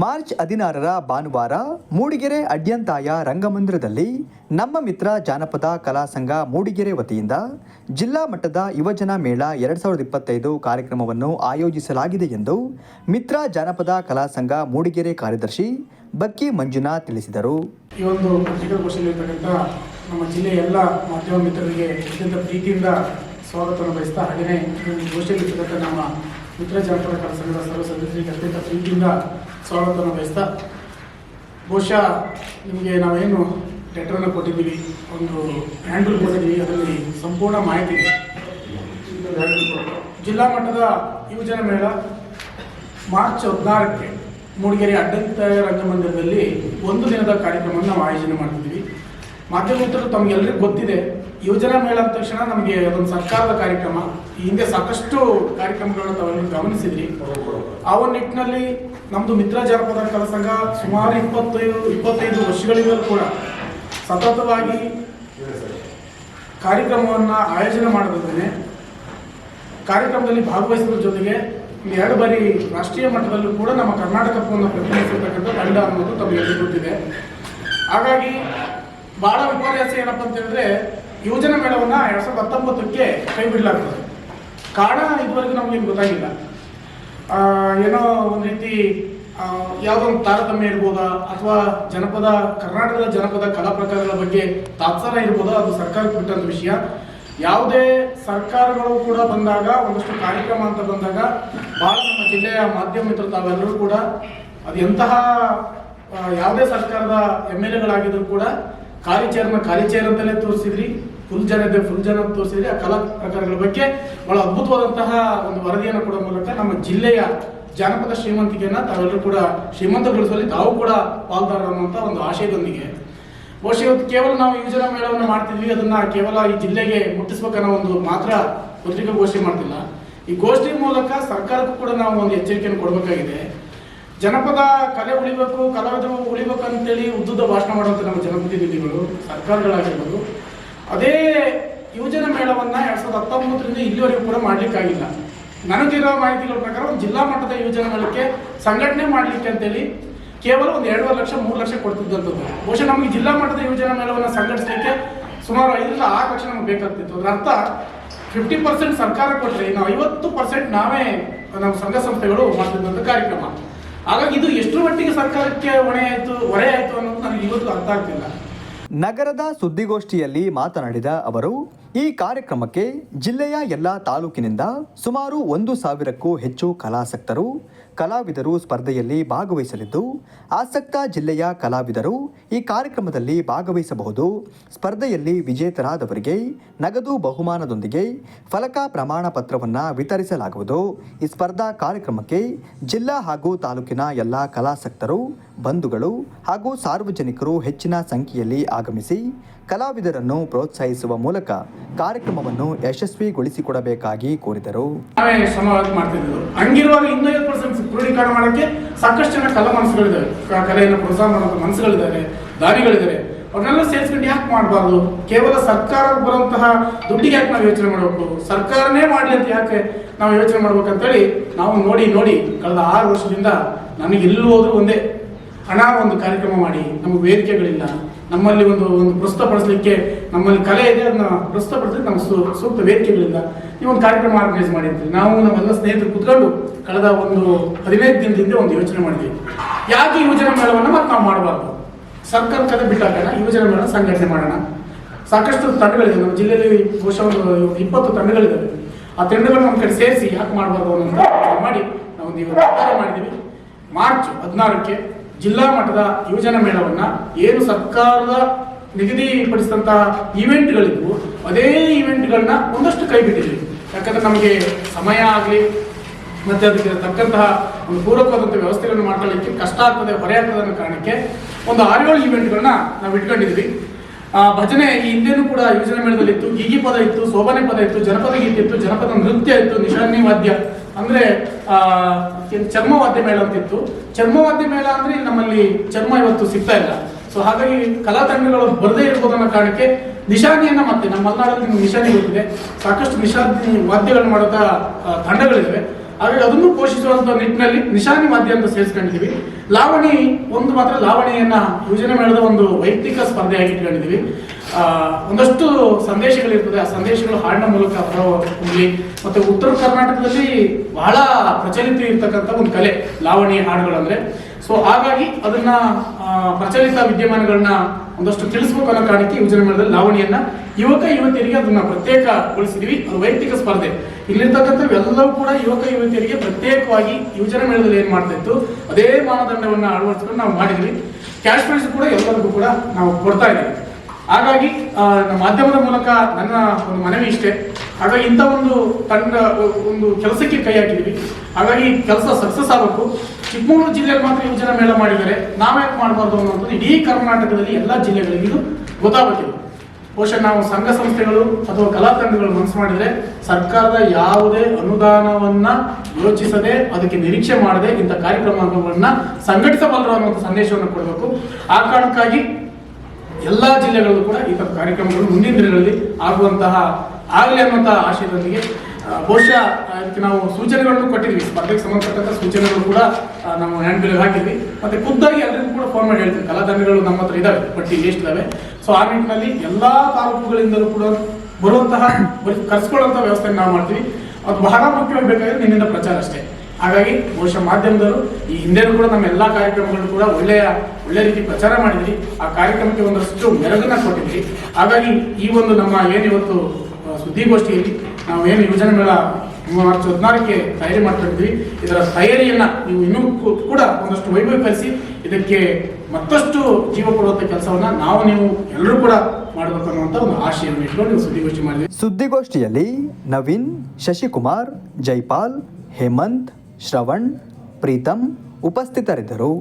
March ಹದಿನಾರರ ಭಾನುವಾರ ಮೂಡಿಗೆರೆ ಅಡ್ಯಂತಾಯ ರಂಗಮಂದಿರದಲ್ಲಿ ನಮ್ಮ ಮಿತ್ರ ಜಾನಪದ ಕಲಾ ಸಂಘ ಮೂಡಿಗೆರೆ ವತಿಯಿಂದ ಜಿಲ್ಲಾ ಮಟ್ಟದ ಯುವಜನ ಮೇಳ ಎರಡು ಸಾವಿರದ ಇಪ್ಪತ್ತೈದು ಕಾರ್ಯಕ್ರಮವನ್ನು ಆಯೋಜಿಸಲಾಗಿದೆ ಎಂದು ಮಿತ್ರ ಜಾನಪದ ಕಲಾ ಸಂಘ ಮೂಡಿಗೆರೆ ಕಾರ್ಯದರ್ಶಿ ಬಕ್ಕಿ ಮಂಜುನಾಥ್ ತಿಳಿಸಿದರು. ಈ ಒಂದು ನಮ್ಮ ಜಿಲ್ಲೆಯ ಎಲ್ಲ ಮಾಧ್ಯಮ ಮಿತ್ರರಿಗೆ ಅತ್ಯಂತ ಪ್ರೀತಿಯಿಂದ ಸ್ವಾಗತವನ್ನು ಬಯಸ್ತಾ ಹಾಗೆಯೇ ನಮ್ಮ ಮಿತ್ರ ಜನಪದ ಸಂಘದ ಸರ್ವ ಸದಸ್ಯರಿಗೆ ಅತ್ಯಂತ ಪ್ರೀತಿಯಿಂದ ಸ್ವಾಗತವನ್ನು ಬಯಸ್ತಾ, ಬಹುಶಃ ನಿಮಗೆ ನಾವೇನು ಲೆಟರನ್ನು ಕೊಟ್ಟಿದ್ದೀವಿ, ಒಂದು ಹ್ಯಾಂಡಲ್ ಕೊಟ್ಟಿದ್ದೀವಿ ಅದರಲ್ಲಿ ಸಂಪೂರ್ಣ ಮಾಹಿತಿ ಜಿಲ್ಲಾ ಮಟ್ಟದ ಯುವಜನ ಮೇಳ ಮಾರ್ಚ್ ಹದಿನಾರಕ್ಕೆ ಮೂಡಿಗೆರೆ ಅಡ್ಡಂತ ರಂಗಮಂದಿರದಲ್ಲಿ ಒಂದು ದಿನದ ಕಾರ್ಯಕ್ರಮವನ್ನು ನಾವು ಆಯೋಜನೆ ಮಾಡ್ತಿದ್ದೀವಿ. ಮಾಧ್ಯಮ ಮಿತ್ರರು ತಮಗೆಲ್ಲರಿಗೂ ಗೊತ್ತಿದೆ, ಯೋಜನಾ ಮೇಳ ಅಂದ ತಕ್ಷಣ ನಮಗೆ ಅದೊಂದು ಸರ್ಕಾರದ ಕಾರ್ಯಕ್ರಮ. ಈ ಹಿಂದೆ ಸಾಕಷ್ಟು ಕಾರ್ಯಕ್ರಮಗಳನ್ನು ತಾವೆಲ್ಲ ಗಮನಿಸಿದ್ರಿ. ಆ ಒಂದು ನಿಟ್ಟಿನಲ್ಲಿ ನಮ್ಮದು ಮಿತ್ರ ಜನಪದ ಕಲಾ ಸಂಘ ಸುಮಾರು ಇಪ್ಪತ್ತೈದು ಇಪ್ಪತ್ತೈದು ವರ್ಷಗಳಿಂದಲೂ ಕೂಡ ಸತತವಾಗಿ ಕಾರ್ಯಕ್ರಮವನ್ನು ಆಯೋಜನೆ ಮಾಡೋದಂದ್ರೆ ಕಾರ್ಯಕ್ರಮದಲ್ಲಿ ಭಾಗವಹಿಸಿದ್ರ ಜೊತೆಗೆ ಒಂದು ಎರಡು ಬಾರಿ ರಾಷ್ಟ್ರೀಯ ಮಟ್ಟದಲ್ಲೂ ಕೂಡ ನಮ್ಮ ಕರ್ನಾಟಕವನ್ನು ಪ್ರತಿನಿಧಿಸಿರ್ತಕ್ಕಂಥ ತಂಡ ಅನ್ನೋದು ತಮಗೆ ಗೊತ್ತಿದೆ. ಹಾಗಾಗಿ ಬಹಳ ವಿಪರ್ಯಾಸ ಏನಪ್ಪ ಅಂತ ಹೇಳಿದ್ರೆ, ಯೋಜನಾ ಮೇಳವನ್ನು ಎರಡ್ ಸಾವಿರದ ಹತ್ತೊಂಬತ್ತಕ್ಕೆ ಕೈ ಬಿಡಲಾಗ್ತದೆ. ಕಾರಣ ಇದುವರೆಗೂ ನಮಗೆ ಗೊತ್ತಾಗಿಲ್ಲ. ಏನೋ ಒಂದು ರೀತಿ ಯಾವುದೋ ಒಂದು ತಾರತಮ್ಯ ಇರ್ಬೋದಾ, ಅಥವಾ ಜನಪದ, ಕರ್ನಾಟಕದ ಜನಪದ ಕಲಾ ಪ್ರಕಾರಗಳ ಬಗ್ಗೆ ತಾತ್ಸಾರ ಇರ್ಬೋದಾ, ಅದು ಸರ್ಕಾರಕ್ಕೆ ಬಿಟ್ಟಂತ ವಿಷಯ. ಯಾವುದೇ ಸರ್ಕಾರಗಳು ಕೂಡ ಬಂದಾಗ, ಒಂದಷ್ಟು ಕಾರ್ಯಕ್ರಮ ಅಂತ ಬಂದಾಗ ಭಾಳ ನಮ್ಮ ಜಿಲ್ಲೆಯ ಮಾಧ್ಯಮ ಮಿತ್ರ ತಾವೆಲ್ಲರೂ ಕೂಡ, ಅದು ಎಂತಹ ಯಾವುದೇ ಸರ್ಕಾರದ ಎಂ ಎಲ್ ಎಗಳಾಗಿದ್ರು ಕೂಡ ಖಾಲಿ ಚೇರ್ನ ಖಾಲಿ ಚೇರ್ ಅಂತಲೇ ತೋರಿಸಿದ್ರಿ. ಫುಲ್ ಜನ ಇದೆ ಫುಲ್ ಜನ ತೋರಿಸಿದ್ರಿ. ಆ ಕಲಾ ಪ್ರಕಾರಗಳ ಬಗ್ಗೆ ಬಹಳ ಅದ್ಭುತವಾದಂತಹ ಒಂದು ವರದಿಯನ್ನು ಕೊಡೋ ಮೂಲಕ ನಮ್ಮ ಜಿಲ್ಲೆಯ ಜಾನಪದ ಶ್ರೀಮಂತಿಕೆಯನ್ನ ತಾವೆಲ್ಲರೂ ಕೂಡ ಶ್ರೀಮಂತಗೊಳಿಸುವಲ್ಲಿ ತಾವು ಕೂಡ ಪಾಲ್ದಾರರು ಅನ್ನುವಂಥ ಒಂದು ಆಶಯದೊಂದಿಗೆ. ಬಹುಶಃ ಇವತ್ತು ಕೇವಲ ನಾವು ಯೋಜನಾ ಮೇಳವನ್ನು ಮಾಡ್ತಿದ್ವಿ. ಅದನ್ನ ಕೇವಲ ಈ ಜಿಲ್ಲೆಗೆ ಮುಟ್ಟಿಸ್ಬೇಕನ್ನೋ ಒಂದು ಮಾತ್ರ ಪತ್ರಿಕಾಗೋಷ್ಠಿ ಮಾಡ್ತಿಲ್ಲ. ಈ ಗೋಷ್ಠಿ ಮೂಲಕ ಸರ್ಕಾರಕ್ಕೂ ಕೂಡ ನಾವು ಒಂದು ಎಚ್ಚರಿಕೆಯನ್ನು ಕೊಡಬೇಕಾಗಿದೆ. ಜನಪದ ಕಲೆ ಉಳಿಬೇಕು ಕಲಾವಿದರು ಉಳಿಬೇಕು ಅಂತೇಳಿ ಉದ್ದುದ್ದ ಭಾಷಣ ಮಾಡುವಂಥ ನಮ್ಮ ಜನಪ್ರತಿನಿಧಿಗಳು, ಸರ್ಕಾರಗಳಾಗಿರ್ಬೋದು. ಅದೇ ಯುವಜನ ಮೇಳವನ್ನ ಎರಡು ಸಾವಿರದ ಹತ್ತೊಂಬತ್ತರಿಂದ ಇಲ್ಲಿವರೆಗೂ ಕೂಡ ಮಾಡ್ಲಿಕ್ಕಾಗಿಲ್ಲ. ನನಗಿರೋ ಮಾಹಿತಿಗಳ ಪ್ರಕಾರ ಒಂದು ಜಿಲ್ಲಾ ಮಟ್ಟದ ಯೋಜನೆ ಮೇಳಕ್ಕೆ ಸಂಘಟನೆ ಮಾಡ್ಲಿಕ್ಕೆ ಅಂತೇಳಿ ಕೇವಲ ಒಂದು ಎರಡೂವರೆ ಲಕ್ಷ, ಮೂರು ಲಕ್ಷ ಕೊಡ್ತಿದ್ದಂಥದ್ದು. ಬಹುಶಃ ನಮಗೆ ಜಿಲ್ಲಾ ಮಟ್ಟದ ಯೋಜನೆ ಮೇಳವನ್ನು ಸಂಘಟಿಸಲಿಕ್ಕೆ ಸುಮಾರು ಐದರಿಂದ ಆರು ಲಕ್ಷ ನಮ್ಗೆ ಬೇಕಾಗ್ತಿತ್ತು. ಅದರ ಅರ್ಥ ಫಿಫ್ಟಿ ಪರ್ಸೆಂಟ್ ಸರ್ಕಾರ ಕೊಟ್ಟರೆ ಇನ್ನು ಐವತ್ತು ಪರ್ಸೆಂಟ್ ನಾವೇ ನಮ್ಮ ಸಂಘ ಸಂಸ್ಥೆಗಳು ಮಾಡ್ತಿದ್ದಂಥ ಕಾರ್ಯಕ್ರಮ. ಹಾಗಾಗಿ ಇದು ಎಷ್ಟು ಮಟ್ಟಿಗೆ ಸರ್ಕಾರಕ್ಕೆ ಹೊಣೆ ಆಯಿತು, ಹೊರೆ ಆಯಿತು ಅನ್ನೋದು ನನಗೆ ಇವತ್ತು ಅರ್ಥ ಆಗ್ತಿಲ್ಲ. ನಗರದ ಸುದ್ದಿಗೋಷ್ಠಿಯಲ್ಲಿ ಮಾತನಾಡಿದ ಅವರು ಈ ಕಾರ್ಯಕ್ರಮಕ್ಕೆ ಜಿಲ್ಲೆಯ ಎಲ್ಲ ತಾಲೂಕಿನಿಂದ ಸುಮಾರು ಒಂದು ಸಾವಿರಕ್ಕೂ ಹೆಚ್ಚು ಕಲಾಸಕ್ತರು, ಕಲಾವಿದರು ಸ್ಪರ್ಧೆಯಲ್ಲಿ ಭಾಗವಹಿಸಲಿದ್ದು, ಆಸಕ್ತ ಜಿಲ್ಲೆಯ ಕಲಾವಿದರು ಈ ಕಾರ್ಯಕ್ರಮದಲ್ಲಿ ಭಾಗವಹಿಸಬಹುದು. ಸ್ಪರ್ಧೆಯಲ್ಲಿ ವಿಜೇತರಾದವರಿಗೆ ನಗದು ಬಹುಮಾನದೊಂದಿಗೆ ಫಲಕ ಪ್ರಮಾಣ ಪತ್ರವನ್ನು ವಿತರಿಸಲಾಗುವುದು. ಈ ಸ್ಪರ್ಧಾ ಕಾರ್ಯಕ್ರಮಕ್ಕೆ ಜಿಲ್ಲಾ ಹಾಗೂ ತಾಲೂಕಿನ ಎಲ್ಲ ಕಲಾಸಕ್ತರು, ಬಂಧುಗಳು ಹಾಗೂ ಸಾರ್ವಜನಿಕರು ಹೆಚ್ಚಿನ ಸಂಖ್ಯೆಯಲ್ಲಿ ಆಗಮಿಸಿ ಕಲಾವಿದರನ್ನು ಪ್ರೋತ್ಸಾಹಿಸುವ ಮೂಲಕ ಕಾರ್ಯಕ್ರಮವನ್ನು ಯಶಸ್ವಿಗೊಳಿಸಿಕೊಡಬೇಕಾಗಿ ಕೋರಿದರು. ಹಂಗಿರುವಾಗ ಇನ್ನೂರು ಪರ್ಸೆಂಟ್ ಕ್ರೋಢೀಕರಣ ಮಾಡೋಕ್ಕೆ ಸಾಕಷ್ಟು ಜನ ಕಲಾ ಮನಸ್ಸುಗಳಿದ್ದಾರೆ. ಕಲೆಯನ್ನು ಪ್ರೋತ್ಸಾಹ ಮಾಡುವಂಥ ಮನಸ್ಸುಗಳಿದ್ದಾರೆ ದಾನಿಗಳಿದ್ದಾರೆ ಅವ್ರನ್ನೆಲ್ಲ ಸೇರಿಸ್ಕೊಂಡು ಯಾಕೆ ಮಾಡಬಾರ್ದು? ಕೇವಲ ಸರ್ಕಾರ ಬರುವಂತಹ ದುಡ್ಡಿಗೆ ಯಾಕೆ ನಾವು ಯೋಚನೆ ಮಾಡಬೇಕು? ಸರ್ಕಾರನೇ ಮಾಡಲಿ ಅಂತ ಯಾಕೆ ನಾವು ಯೋಚನೆ ಮಾಡ್ಬೇಕಂತೇಳಿ ನಾವು ನೋಡಿ ನೋಡಿ ಕಳೆದ ಆರು ವರ್ಷದಿಂದ ನನಗೆ ಎಲ್ಲಿ ಹೋದ್ರೂ ಒಂದೇ ಹಣ ಒಂದು ಕಾರ್ಯಕ್ರಮ ಮಾಡಿ, ನಮಗೆ ವೇದಿಕೆಗಳಿಲ್ಲ. ನಮ್ಮಲ್ಲಿ ಒಂದು ಒಂದು ಪ್ರಸ್ತುತಪಡಿಸಲಿಕ್ಕೆ ನಮ್ಮಲ್ಲಿ ಕಲೆ ಇದೆ, ಅದನ್ನ ಪ್ರಸ್ತುತಪಡಿಸಲಿಕ್ಕೆ ನಮ್ಮ ಸೂಕ್ತ ವೇದಿಕೆಗಳಿಲ್ಲ ಈ ಒಂದು ಕಾರ್ಯಕ್ರಮ ಆರ್ಗನೈಸ್ ಮಾಡಿದ್ವಿ ನಾವು ನಮ್ಮೆಲ್ಲ ಸ್ನೇಹಿತರು ಕುತ್ಕೊಂಡು ಕಳೆದ ಒಂದು ಹದಿನೈದು ಹಿಂದೆ ಒಂದು ಯೋಚನೆ ಮಾಡಿದ್ವಿ. ಯಾಕೆ ಯೋಜನೆ ಮೇಳವನ್ನು ಮತ್ತೆ ನಾವು ಮಾಡಬಾರ್ದು? ಸರ್ಕಾರ ಕಡೆ ಬಿಟ್ಟಾಕೋಣ ಯೋಜನೆ ಮೇಳ ಸಂಘಟನೆ ಮಾಡೋಣ. ಸಾಕಷ್ಟು ತಂಡಗಳಿದೆ. ನಮ್ಮ ಜಿಲ್ಲೆಯಲ್ಲಿ ಬಹುಶಃ ಒಂದು ಇಪ್ಪತ್ತು ತಂಡಗಳಿದ್ದಾವೆ ಆ ತಂಡಗಳನ್ನ ನಮ್ಮ ಕಡೆ ಸೇರಿಸಿ ಯಾಕೆ ಮಾಡಬಾರ್ದು ಅನ್ನೋದು ಮಾಡಿ ನಾವು ಒಂದು ಮಾಡಿದ್ದೀವಿ. ಮಾರ್ಚ್ ಹದಿನಾರಕ್ಕೆ ಜಿಲ್ಲಾ ಮಟ್ಟದ ಯುವಜನ ಮೇಳವನ್ನ ಏನು ಸರ್ಕಾರದ ನಿಗದಿಪಡಿಸಿದಂತ ಈವೆಂಟ್ಗಳಿಗೂ ಅದೇ ಈವೆಂಟ್ಗಳನ್ನ ಒಂದಷ್ಟು ಕೈ ಬಿಟ್ಟಿದ್ವಿ ಯಾಕಂದ್ರೆ ನಮಗೆ ಸಮಯ ಆಗಲಿ, ಮತ್ತೆ ಅದಕ್ಕೆ ತಕ್ಕಂತಹ ಒಂದು ಪೂರಕವಾದಂಥ ವ್ಯವಸ್ಥೆಗಳನ್ನು ಮಾಡ್ಕೊಳ್ಳಿಕ್ಕೆ ಕಷ್ಟ ಆಗ್ತದೆ, ಹೊರೆ ಆಗ್ತದೆ ಅನ್ನೋ ಕಾರಣಕ್ಕೆ ಒಂದು ಆರೇಳು ಈವೆಂಟ್ಗಳನ್ನ ನಾವು ಇಟ್ಕೊಂಡಿದ್ವಿ. ಭಜನೆ ಈ ಹಿಂದೆನೂ ಕೂಡ ಯೋಜನೆ ಮೇಳದಲ್ಲಿ ಇತ್ತು ಗೀಗಿ ಪದ ಇತ್ತು, ಸೋಬನೆ ಪದ ಇತ್ತು, ಜನಪದ ಗೀತೆ ಇತ್ತು, ಜನಪದ ನೃತ್ಯ ಇತ್ತು, ನಿಶಾನಿ ವಾದ್ಯ. ಅಂದ್ರೆ ಚರ್ಮವಾದ್ಯ ಮೇಳ ಅಂತಿತ್ತು ಚರ್ಮವಾದ್ಯ ಮೇಳ ಅಂದ್ರೆ ನಮ್ಮಲ್ಲಿ ಚರ್ಮ ಇವತ್ತು ಸಿಗ್ತಾ ಇಲ್ಲ. ಸೊ ಹಾಗಾಗಿ ಕಲಾ ತಂಡಗಳು ಬರದೇ ಇರ್ಬೋದನ್ನೋ ಕಾರಣಕ್ಕೆ ನಿಶಾನಿಯನ್ನ ಮತ್ತೆ, ನಮ್ಮ ಮಲೆನಾಡಲ್ಲಿ ನಿಶಾನಿ ಗೊತ್ತಿದೆ. ಸಾಕಷ್ಟು ನಿಶಾನಿ ವಾದ್ಯಗಳು ಮಾಡುತ್ತಾ ತಂಡಗಳಿವೆ. ಹಾಗಾಗಿ ಅದನ್ನು ಪೋಷಿಸುವಂಥ ನಿಟ್ಟಿನಲ್ಲಿ ನಿಶಾನಿ ಮಾಧ್ಯಮ ಅಂತ ಸೇರಿಸ್ಕೊಂಡಿದ್ದೀವಿ. ಲಾವಣಿ, ಒಂದು ಮಾತ್ರ ಲಾವಣಿಯನ್ನ ಯೋಜನೆ ಮಾಡಿದ ಒಂದು ವೈಯಕ್ತಿಕ ಸ್ಪರ್ಧೆಯಾಗಿ ಇಟ್ಕೊಂಡಿದ್ದೀವಿ ಒಂದಷ್ಟು ಸಂದೇಶಗಳಿರ್ತದೆ. ಆ ಸಂದೇಶಗಳು ಹಾಡಿನ ಮೂಲಕ ಹೊರಹೊಮ್ಮಲಿ ಮತ್ತೆ ಉತ್ತರ ಕರ್ನಾಟಕದಲ್ಲಿ ಬಹಳ ಪ್ರಚಲಿತ ಇರ್ತಕ್ಕಂಥ ಒಂದು ಕಲೆ, ಲಾವಣಿ ಹಾಡುಗಳು ಅಂದ್ರೆ ಸೊ ಹಾಗಾಗಿ ಅದನ್ನ ಪ್ರಚಲಿತ ವಿದ್ಯಮಾನಗಳನ್ನ ಒಂದಷ್ಟು ತಿಳಿಸ್ಬೇಕು ಅನ್ನೋ ಕಾರಣಕ್ಕೆ ಯೋಜನೆ ಮಾಡಿದ ಲಾವಣಿಯನ್ನ. ಯುವಕ, ಯುವತಿಯರಿಗೆ ಅದನ್ನ ಪ್ರತ್ಯೇಕಗೊಳಿಸಿದೀವಿ. ಅದು ವೈಯಕ್ತಿಕ ಸ್ಪರ್ಧೆ. ಇಲ್ಲಿರ್ತಕ್ಕಂಥ ಎಲ್ಲವೂ ಕೂಡ ಯುವಕ, ಯುವತಿಯರಿಗೆ ಪ್ರತ್ಯೇಕವಾಗಿ ಯೋಜನೆ ಮೇಳದಲ್ಲಿ ಏನು ಮಾಡ್ತಾ ಇತ್ತು ಅದೇ ಮಾನದಂಡವನ್ನ ಅಳವಡಿಸ್ಕೊಂಡು ನಾವು ಮಾಡಿದ್ವಿ. ಕ್ಯಾಶ್ ಪ್ರೈಸ್ ಕೂಡ ಎಲ್ಲರಿಗೂ ಕೂಡ ನಾವು ಕೊಡ್ತಾ ಇದ್ದೀವಿ. ಹಾಗಾಗಿ ನಮ್ಮ ಮಾಧ್ಯಮದ ಮೂಲಕ ನನ್ನ ಒಂದು ಮನವಿ ಇಷ್ಟೇ. ಹಾಗಾಗಿ ಇಂಥ ಒಂದು ತಂಡ, ಒಂದು ಕೆಲಸಕ್ಕೆ ಕೈ ಹಾಕಿದ್ವಿ. ಹಾಗಾಗಿ ಕೆಲಸ ಸಕ್ಸಸ್ ಆಗಬೇಕು. ಚಿಕ್ಕಮಗಳೂರು ಜಿಲ್ಲೆಯಲ್ಲಿ ಮಾತ್ರ ಯುವಜನ ಮೇಳ ಮಾಡಿದರೆ ನಾವ್ಯಾಕೆ ಮಾಡಬಾರ್ದು ಅನ್ನೋದು ಇಡೀ ಕರ್ನಾಟಕದಲ್ಲಿ ಎಲ್ಲ ಜಿಲ್ಲೆಗಳಿಗೂ ಇದು ಗೊತ್ತಾಗಬೇಕಿದೆ ಬಹುಶಃ ನಾವು ಸಂಘ ಸಂಸ್ಥೆಗಳು ಅಥವಾ ಕಲಾ ತಂಡಗಳು ಮನಸ್ಸು ಮಾಡಿದರೆ ಸರ್ಕಾರದ ಯಾವುದೇ ಅನುದಾನವನ್ನ ಯೋಚಿಸದೆ ಅದಕ್ಕೆ ನಿರೀಕ್ಷೆ ಮಾಡದೆ ಇಂಥ ಕಾರ್ಯಕ್ರಮಗಳನ್ನ ಸಂಘಟಿಸಬಲ್ಲರು ಅನ್ನುವಂಥ ಸಂದೇಶವನ್ನು ಕೊಡಬೇಕು. ಆ ಕಾರಣಕ್ಕಾಗಿ ಎಲ್ಲಾ ಜಿಲ್ಲೆಗಳಲ್ಲೂ ಕೂಡ ಈ ಕಾರ್ಯಕ್ರಮಗಳು ಮುಂದಿನ ದಿನಗಳಲ್ಲಿ ಆಗುವಂತಹ ಆಗಲಿ ಅನ್ನುವಂತಹ ಆಶಯದೊಂದಿಗೆ ಬಹುಶಃ ಆ, ಇದಕ್ಕೆ ನಾವು ಸೂಚನೆಗಳನ್ನು ಕೊಟ್ಟಿದ್ವಿ ಸ್ಪರ್ಧೆಗೆ ಸಂಬಂಧಪಟ್ಟಂತ ಸೂಚನೆಗಳು ಕೂಡ ನಾವು ಹ್ಯಾಂಡ್ ಬಿಲ್ ಹಾಕಿದ್ವಿ ಮತ್ತೆ ಖುದ್ದಾಗಿ ಎಲ್ಲರಿಗೂ ಕೂಡ ಫೋನ್ ಮಾಡಿ ಹೇಳ್ತೀವಿ ಕಲಾತಂಡಗಳು ನಮ್ಮ ಹತ್ರ ಇದಾವೆ. ಪಟ್ಟಿ ಲಿಸ್ಟ್ ಇದಾವೆ ಸೊ ಆ ನಿಟ್ಟಿನಲ್ಲಿ ಎಲ್ಲಾ ತಾಲೂಕುಗಳಿಂದಲೂ ಕೂಡ ಬರುವಂತಹ ಬರೀ ಕರ್ಸ್ಕೊಳ್ಳುವಂತಹ ವ್ಯವಸ್ಥೆ ನಾವು ಮಾಡ್ತೀವಿ. ಅದು ಬಹಳ ಮುಖ್ಯವಾಗಿ ಬೇಕಾದ್ರೆ ನಿನ್ನಿಂದ ಪ್ರಚಾರ ಅಷ್ಟೇ. ಹಾಗಾಗಿ ಬಹುಶಃ ಮಾಧ್ಯಮದವರು ಈ ಹಿಂದೆನೂ ಕೂಡ ನಮ್ಮ ಎಲ್ಲಾ ಕಾರ್ಯಕ್ರಮಗಳು ಕೂಡ ಒಳ್ಳೆಯ ಒಳ್ಳೆ ರೀತಿ ಪ್ರಚಾರ ಮಾಡಿದ್ವಿ ಆ ಕಾರ್ಯಕ್ರಮಕ್ಕೆ ಒಂದಷ್ಟು ಮೆರಗನ್ನ ಕೊಟ್ಟಿದ್ವಿ ಹಾಗಾಗಿ ಈ ಒಂದು ನಮ್ಮ ಏನು ಇವತ್ತು ಆ, ಸುದ್ದಿಗೋಷ್ಠಿಯಲ್ಲಿ ನಾವು ಏನು ಯೋಜನೆಗಳ ಮಾರ್ಚ್ ಹದಿನಾರಕ್ಕೆ ತಯಾರಿ ಮಾಡ್ತಿದ್ವಿ ಇದರ ತಯಾರಿಯನ್ನ ನೀವು ಇನ್ನೂ ಕೂಡ ಒಂದಷ್ಟು ವೈಭವೀಕರಿಸಿ ಇದಕ್ಕೆ ಮತ್ತಷ್ಟು ಜೀವ ಕೊಡುವಂತ ಕೆಲಸವನ್ನ ನಾವು, ನೀವು ಎಲ್ಲರೂ ಕೂಡ ಮಾಡಬೇಕು ಅನ್ನುವಂತ ಒಂದು ಆಶೆಯನ್ನು ಇಟ್ಕೊಂಡು ಸುದ್ದಿಗೋಷ್ಠಿ ಮಾಡಿದ್ವಿ. ಸುದ್ದಿಗೋಷ್ಠಿಯಲ್ಲಿ ನವೀನ್, ಶಶಿಕುಮಾರ್, ಜೈಪಾಲ್, ಹೇಮಂತ್, ಶ್ರವಣ್, ಪ್ರೀತಮ್ ಉಪಸ್ಥಿತರಿದ್ದರು.